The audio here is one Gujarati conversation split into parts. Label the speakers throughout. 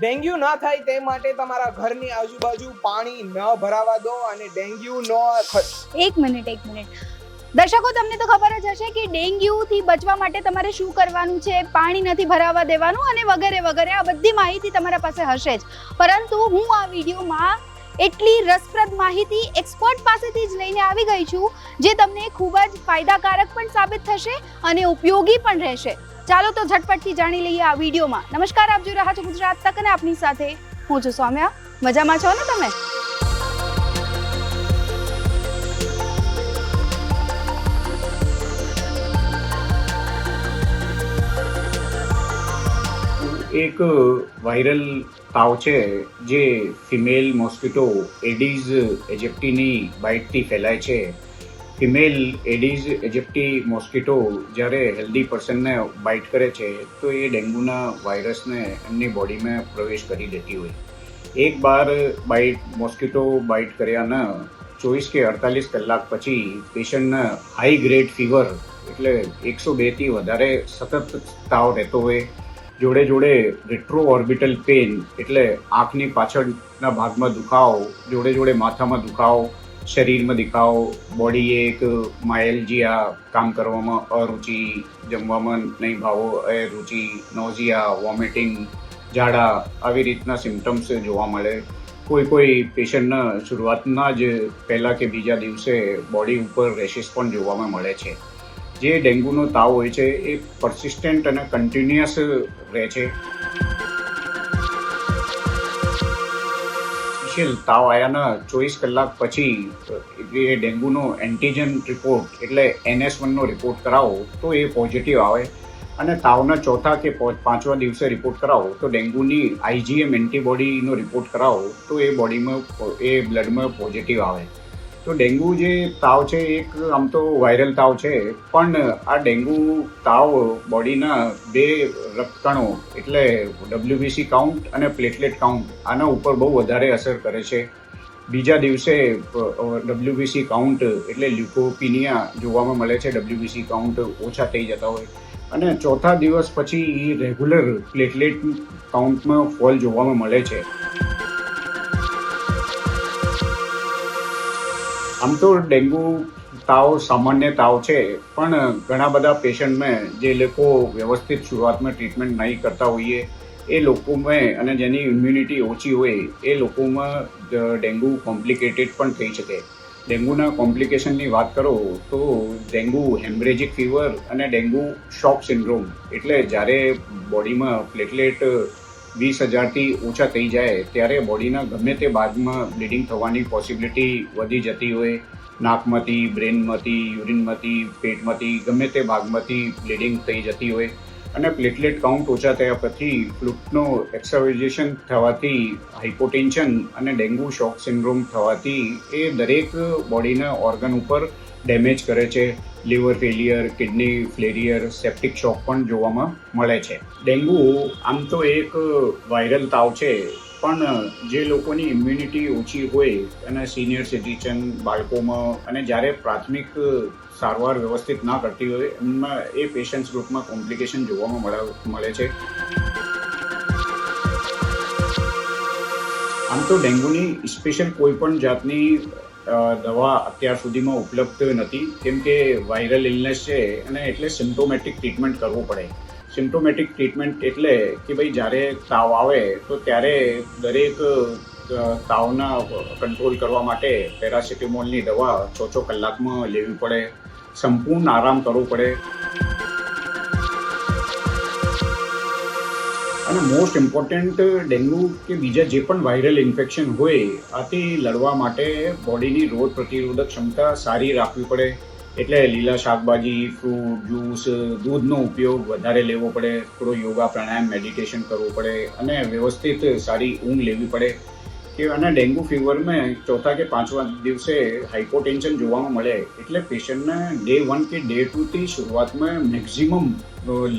Speaker 1: ડેન્ગ્યુ ન થાય તે માટે તમારા ઘરની આજુબાજુ પાણી ન ભરાવા દો અને ડેન્ગ્યુ નો
Speaker 2: એક મિનિટ એક મિનિટ. દર્શકો, તમને તો ખબર જ હશે કે ડેન્ગ્યુથી બચવા માટે તમારે શું કરવાનું છે? પાણી નથી ભરાવા દેવાનું અને વગેરે વગેરે. આ બધી માહિતી તમારા પાસે હશે જ. પરંતુ હું આ વિડીયોમાં એટલી રસપ્રદ માહિતી એક્સપર્ટ પાસેથી જ લઈને આવી ગઈ છું, જે તમને ખૂબ જ ફાયદાકારક પણ સાબિત થશે અને ઉપયોગી પણ રહેશે. ચાલો તો ઝટપટથી જાણી લઈએ આ વિડીયોમાં. નમસ્કાર, આપ જોઈ રહ્યા છો ગુજરાત તક અને આપની સાથે હું છું સૌમ્યા. મજામાં છો ને તમે?
Speaker 3: એક વાયરલ તાવ છે જે ફિમેલ મોસ્કિટો એડીઝ, એજેપ્ટીની બાઇટથી ફેલાય છે. ફિમેલ એડીઝ, એજેપ્ટી મોસ્કીટો જ્યારે હેલ્ધી પર્સનને બાઇટ કરે છે, તો એ ડેન્ગ્યુના વાયરસને એમની બોડીમાં પ્રવેશ કરી દેતી હોય. એક બાર બાઇટ, મોસ્કીટો બાઇટ કર્યાના ચોવીસ કે અડતાલીસ કલાક પછી પેશન્ટને હાઈ ગ્રેડ ફીવર, એટલે એકસો બેથી વધારે સતત તાવ રહેતો હોય. જોડે જોડે રેટ્રો ઓર્બિટલ પેન એટલે આંખની પાછળના ભાગમાં દુખાવો, જોડે જોડે માથામાં દુખાવો શરીરમાં દેખાવ બોડી એક માયલજીયા કામ કરવામાં અરુચિ, જમવામાં નહીં ભાવો અરુચિ નોઝિયા વોમિટિંગ ઝાડા આવી રીતના સિમ્ટમ્સ જોવા મળે. કોઈ કોઈ પેશન્ટના શરૂઆતના જ પહેલાં કે બીજા દિવસે બોડી ઉપર રેશિસ પણ જોવામાં મળે છે. જે ડેન્ગ્યુનો તાવ હોય છે, એ પરસિસ્ટન્ટ અને કન્ટિન્યુઅસ રહે છે. સ્પેશિયલ તાવ આવ્યાના ચોવીસ કલાક પછી એ ડેન્ગ્યુનો એન્ટીજન રિપોર્ટ એટલે એનએસ વનનો રિપોર્ટ કરાવો તો એ પોઝિટિવ આવે. અને તાવના ચોથા કે પાંચમા દિવસે રિપોર્ટ કરાવો તો ડેન્ગ્યુની આઈજીએમ એન્ટીબોડીનો રિપોર્ટ કરાવો તો એ બોડીમાં, એ બ્લડમાં પોઝિટિવ આવે. તો ડેન્ગ્યુ જે તાવ છે, એક આમ તો વાયરલ તાવ છે, પણ આ ડેન્ગ્યુ તાવ બોડીના બે રક્તકણો, એટલે ડબ્લ્યુબીસી કાઉન્ટ અને પ્લેટલેટ કાઉન્ટ આના ઉપર બહુ વધારે અસર કરે છે. બીજા દિવસે ડબ્લ્યુબીસી કાઉન્ટ એટલે લ્યુકોપિનિયા જોવામાં મળે છે. ડબ્લ્યુબીસી કાઉન્ટ ઓછા થઈ જતા હોય. અને ચોથા દિવસ પછી રેગ્યુલર પ્લેટલેટ કાઉન્ટમાં ફોલ જોવામાં મળે છે. આમ તો ડેન્ગ્યુ તાવ સામાન્ય તાવ છે, પણ ઘણા બધા પેશન્ટમાં જે લોકો વ્યવસ્થિત શરૂઆતમાં ટ્રીટમેન્ટ નહીં કરતા હોઈએ, એ લોકોમાં અને જેની ઇમ્યુનિટી ઓછી હોય, એ લોકોમાં ડેન્ગુ કોમ્પ્લિકેટેડ પણ થઈ શકે. ડેન્ગ્યુના કોમ્પ્લિકેશનની વાત કરો તો ડેન્ગ્યુ હેમરેજિક ફીવર અને ડેન્ગ્યુ શોક સિન્ડ્રોમ. એટલે જ્યારે બોડીમાં પ્લેટલેટ વીસ હજારથી ઓછા થઈ જાય, ત્યારે બોડીના ગમે તે ભાગમાં બ્લીડિંગ થવાની પોસિબિલિટી વધી જતી હોય. નાકમાંથી બ્રેનમાંથી યુરિનમાંથી પેટમાંથી, ગમે તે ભાગમાંથી બ્લીડિંગ થઈ જતી હોય. અને પ્લેટલેટ કાઉન્ટ ઓછા થયા પછી ફ્લૂટનો એક્સર્વેઝેશન થવાથી હાઇપોટેન્શન અને ડેન્ગ્યુ શોક સિન્ડ્રોમ થવાથી એ દરેક બોડીના ઓર્ગન ઉપર ડેમેજ કરે છે. Liver failure kidney failure septic shock પણ જોવામાં મળે છે. ડેન્ગુ આમ તો એક વાયરલ તાવ છે, પણ જે લોકોની ઇમ્યુનિટી ઓછી હોય અને સિનિયર સિટીઝન બાળકોમાં અને જ્યારે પ્રાથમિક સારવાર વ્યવસ્થિત ના કરતી હોય એમમાં એ પેશન્ટ્સ ગ્રુપમાં કોમ્પ્લિકેશન જોવામાં મળે છે. આમ તો ડેન્ગ્યુની સ્પેશિયલ કોઈ પણ જાતની દવા અત્યાર સુધીમાં ઉપલબ્ધ નથી. કેમ કે વાયરલ ઇલનેસ છે અને એટલે સિમ્ટોમેટિક ટ્રીટમેન્ટ કરવું પડે. સિમ્ટોમેટિક ટ્રીટમેન્ટ એટલે કે ભાઈ જ્યારે તાવ આવે તો ત્યારે દરેક તાવના કંટ્રોલ કરવા માટે પેરાસિટેમોલની દવા છ છ કલાકમાં લેવી પડે. સંપૂર્ણ આરામ કરવો પડે. અને મોસ્ટ ઇમ્પોર્ટન્ટ ડેન્ગ્યુ કે બીજા જે પણ વાયરલ ઇન્ફેક્શન હોય, આથી લડવા માટે બોડીની રોગ પ્રતિરોધક ક્ષમતા સારી રાખવી પડે. એટલે લીલા શાકભાજી ફ્રૂટ જ્યુસ દૂધનો ઉપયોગ વધારે લેવો પડે. થોડો યોગા, પ્રાણાયામ મેડિટેશન કરવું પડે અને વ્યવસ્થિત સારી ઊંઘ લેવી પડે. કે અને ડેન્ગ્યુ ફીવરમાં ચોથા કે પાંચમા દિવસે હાઇપોટેન્શન જોવામાં મળે. એટલે પેશન્ટને ડે વન કે ડે ટુથી શરૂઆતમાં મેક્ઝિમમ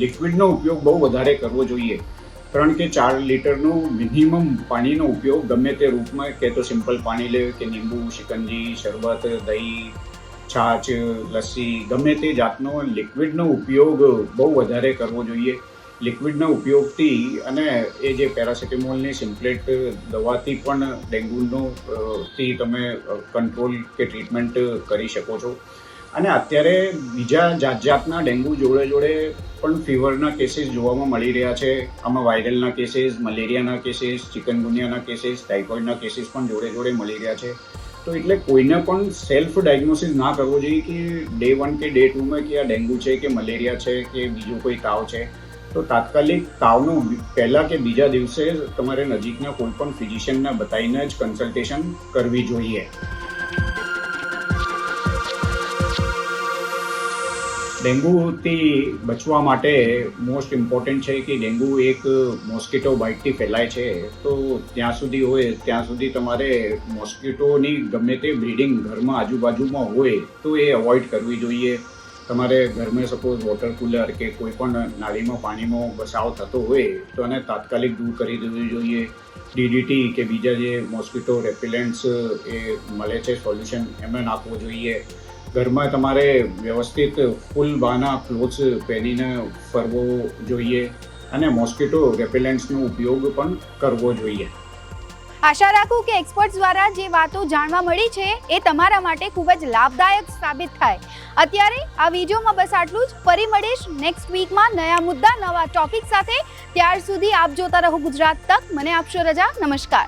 Speaker 3: લિક્વિડનો ઉપયોગ બહુ વધારે કરવો જોઈએ. ત્રણ કે ચાર લીટરનો મિનિમમ પાણીનો ઉપયોગ ગમે તે રૂપમાં, કે તો સિમ્પલ પાણી લે, કે લીંબુ શિકંજી, શરબત, દહીં છાછ લસ્સી, ગમે તે જાતનો લિક્વિડનો ઉપયોગ બહુ વધારે કરવો જોઈએ. લિક્વિડના ઉપયોગથી અને એ જે પેરાસિટેમોલની સિમ્પલેટ દવાથી પણ ડેન્ગ્યુનો થી તમે કંટ્રોલ કે ટ્રીટમેન્ટ કરી શકો છો. અને અત્યારે બીજા જાત જાતના ડેન્ગ્યુ જોડે જોડે પણ ફીવરના કેસીસ જોવામાં મળી રહ્યા છે. આમાં વાયરલના કેસીસ મલેરિયાના કેસીસ ચિકનગુનિયાના કેસીસ ટાઇફોઇડના કેસીસ પણ જોડે જોડે મળી રહ્યા છે. તો એટલે કોઈને પણ સેલ્ફ ડાયગ્નોસિસ ના કરવો જોઈએ કે ડે વન કે ડે ટુમાં કે આ ડેન્ગ્યુ છે કે મલેરિયા છે કે બીજો કોઈ તાવ છે. તો તાત્કાલિક તાવનો પહેલાં કે બીજા દિવસે તમારે નજીકના કોઈ પણ ફિઝિશિયનને બતાવીને જ કન્સલ્ટેશન કરવી જોઈએ. ડેન્ગ્યુથી બચવા માટે મોસ્ટ ઇમ્પોર્ટન્ટ છે કે ડેન્ગ્યુ એક મોસ્કીટો બાઇટથી ફેલાય છે. તો ત્યાં સુધી હોય, ત્યાં સુધી તમારે મોસ્કીટોની ગમે તે બ્રીડિંગ ઘરમાં આજુબાજુમાં હોય, તો એ અવોઇડ કરવી જોઈએ. તમારે ઘરમાં સપોઝ વોટર કુલર કે કોઈ પણ નાળીમાં પાણીનો બસાવ થતો હોય, તો એને તાત્કાલિક દૂર કરી દેવું જોઈએ. ડીડીટી કે બીજા જે મોસ્કીટો રેપિલેન્ટ્સ એ મળે છે સોલ્યુશન એમાં નાખવો જોઈએ. ઘરમાં તમારે વ્યવસ્થિત ફૂલ બાના ક્લોથ્સ પહેરીને ફરવો જોઈએ અને મોસ્કીટો રેપેલેન્ટ્સનો ઉપયોગ પણ કરવો જોઈએ.
Speaker 2: આશા રાખું કે એક્સપર્ટ્સ દ્વારા જે વાતો જાણવા મળી છે, એ તમારા માટે ખૂબ જ લાભદાયક સાબિત થાય. અત્યારે આ વિડીયોમાં બસ આટલું જ. ફરી મળીશ નેક્સ્ટ વીકમાં નયા મુદ્દા, નવા ટોપિક સાથે. ત્યાર સુધી આપ જોતા રહો ગુજરાત તક. મને આપશો રજા. નમસ્કાર.